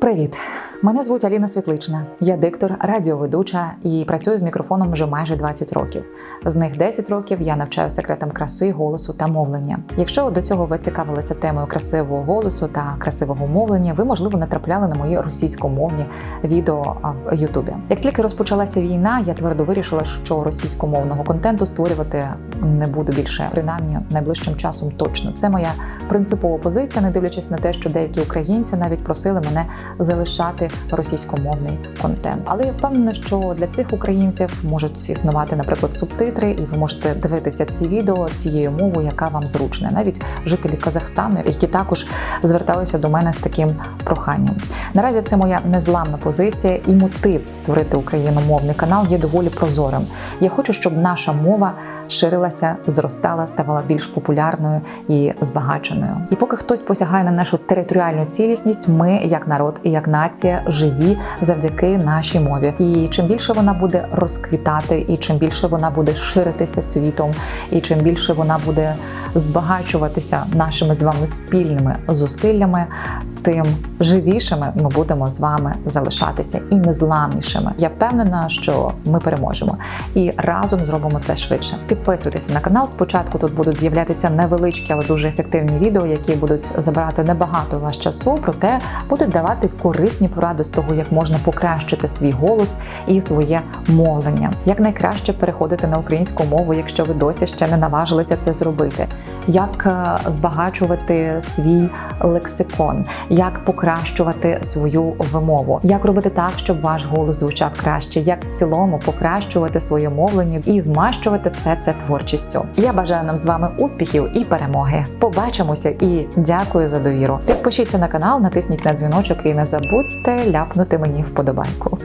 Привіт! Мене звуть Аліна Світлична. Я диктор, радіоведуча і працюю з мікрофоном вже майже 20 років. З них 10 років я навчаю секретам краси, голосу та мовлення. Якщо до цього ви цікавилися темою красивого голосу та красивого мовлення, ви можливо натрапляли на мої російськомовні відео в Ютубі. Як тільки розпочалася війна, я твердо вирішила, що російськомовного контенту створювати не буду більше, принаймні найближчим часом точно. Це моя принципова позиція, не дивлячись на те, що деякі українці навіть просили мене залишати російськомовний контент. Але я впевнена, що для цих українців можуть існувати, наприклад, субтитри, і ви можете дивитися ці відео тією мовою, яка вам зручна. Навіть жителі Казахстану, які також зверталися до мене з таким проханням. Наразі це моя незламна позиція і мотив створити україномовний канал є доволі прозорим. Я хочу, щоб наша мова ширилася, зростала, ставала більш популярною і збагаченою. І поки хтось посягає на нашу територіальну цілісність, ми, як народ і як нація, живі завдяки нашій мові. І чим більше вона буде розквітати, і чим більше вона буде ширитися світом, і чим більше вона буде збагачуватися нашими з вами спільними зусиллями, тим живішими ми будемо з вами залишатися і незламнішими. Я впевнена, що ми переможемо і разом зробимо це швидше. Підписуйтеся на канал. Спочатку тут будуть з'являтися невеличкі, але дуже ефективні відео, які будуть забирати небагато ваш часу, проте будуть давати корисні поради з того, як можна покращити свій голос і своє мовлення. Як найкраще переходити на українську мову, якщо ви досі ще не наважилися це зробити, як е, збагачувати свій лексикон, як покращувати свою вимову, як робити так, щоб ваш голос звучав краще, як в цілому покращувати своє мовлення і змащувати все це творчістю. Я бажаю нам з вами успіхів і перемоги. Побачимося і дякую за довіру. Підпишіться на канал, натисніть на дзвіночок і не забудьте ляпнути мені вподобайку.